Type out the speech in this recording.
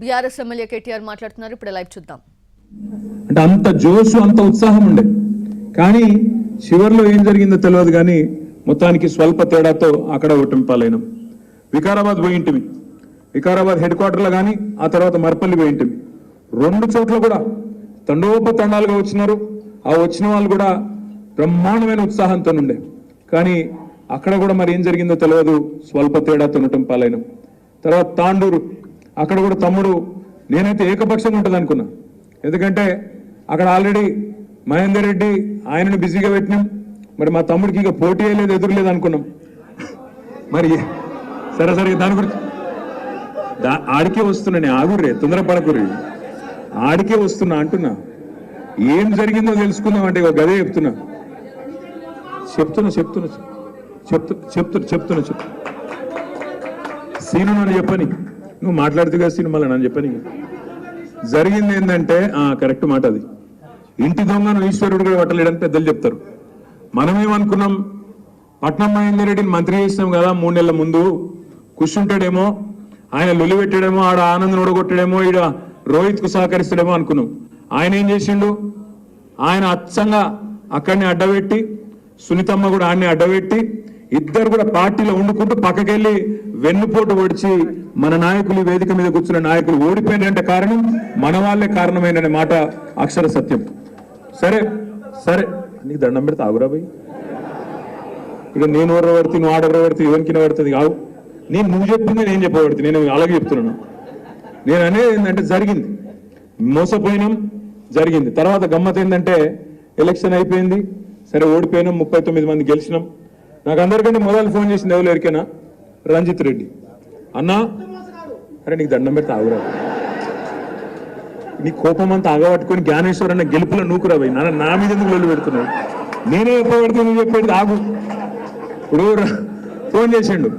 BRS MLA KTR మాట్లాడుతున్నారు. ఇప్పుడు live చూద్దాం. అంటే అంత జోష్ అంత ఉత్సాహం ఉండే. కానీ చివరిలో ఏం జరిగిందో తెలియదు కానీ మొత్తానికి స్వల్ప తేడాతో అక్కడ ఓటమి పాలైనాం. వికారాబాద్ పోయింటివి వికారాబాద్ హెడ్ క్వార్టర్లో కానీ ఆ తర్వాత మరపల్లి పోయింటివి రెండు చోట్ల కూడా తండోపతండాలుగా వచ్చినారు. ఆ వచ్చిన వాళ్ళు కూడా బ్రహ్మాండమైన ఉత్సాహంతో ఉండే. కానీ అక్కడ కూడా మరి ఏం జరిగిందో తెలియదు స్వల్ప తేడాతో ఉండటం పాలైనాం. తర్వాత తాండూరు. అక్కడ కూడా తమ్ముడు నేనైతే ఏకపక్షంగా ఉంటుంది అనుకున్నా. ఎందుకంటే అక్కడ ఆల్రెడీ మహేందర్ రెడ్డి ఆయనను బిజీగా పెట్టినాం. మరి మా తమ్ముడికి ఇక పోటీ లేదు ఎదురులేదు అనుకున్నాం. మరి సరే సరే దాని గురించి దా ఆడికే వస్తున్నా నేను ఆగుర్రే తొందరపడకుర్రి. ఆడికే వస్తున్నా అంటున్నా. ఏం జరిగిందో తెలుసుకుందాం అంటే ఒక గదే చెప్తున్నా. చెప్తున్నా చెప్తున్నా చెప్తు చెప్తున్నా చెప్తున్నా చెప్తున్నా. సీను నన్ను చెప్పని. నువ్వు మాట్లాడుతుగా సినిమాలో నన్ను చెప్పని. జరిగింది ఏంటంటే ఆ కరెక్ట్ మాట అది. ఇంటి దొంగను ఈశ్వరుడు కూడా పట్టలేడని పెద్దలు చెప్తారు. మనమేమనుకున్నాం? పట్నం మహేందర్ రెడ్డిని మంత్రి చేసినాం కదా మూడు నెలల ముందు. కూర్చుంటాడేమో ఆయన లొలి పెట్టాడేమో ఆడ ఆనందం ఓడగొట్టాడేమో ఈడ రోహిత్కు సహకరిస్తాడేమో అనుకున్నాం. ఆయన ఏం చేసిండు? ఆయన అచ్చంగా అక్కడిని అడ్డబెట్టి సునీతమ్మ కూడా ఆడిని అడ్డబెట్టి ఇద్దరు కూడా పార్టీలో వండుకుంటూ పక్కకెళ్ళి వెన్నుపోటు ఒడిచి మన నాయకులు వేదిక మీద కూర్చున్న నాయకులు ఓడిపోయినంటే కారణం మన వాళ్ళే కారణమైన మాట అక్షర సత్యం. సరే సరే. నీకు దండం పెడితే ఆగురా పోయి ఇక నేను ఎవరు పడితే నువ్వు ఆడెవరు పడితే ఎవరికి పడుతుంది కావు నేను నువ్వు చెప్పింది నేను చెప్పబడుతుంది నేను అలాగే చెప్తున్నాను. నేను అనేది ఏంటంటే జరిగింది. మోసపోయినాం జరిగింది. తర్వాత గమ్మత్ ఏంటంటే ఎలక్షన్ అయిపోయింది. సరే ఓడిపోయినాం ముప్పై తొమ్మిది మంది గెలిచినాం. నాకు అందరికంటే మొదలు ఫోన్ చేసింది ఎవరు ఎరికేనా రంజిత్ రెడ్డి. అన్నా అరే నీకు దండం పెడితే ఆగురా. నీ కోపం అంతా ఆగబట్టుకొని జ్ఞానేశ్వర్ అన్న గెలుపులో నూకురా పోయి. నాన్న నా మీద ఎందుకు లొల్లి పెడుతున్నావు? నేనే ఎప్పుడు పెడితే నువ్వు చెప్పేది ఆగు. ఇప్పుడు ఫోన్ చేసిండు.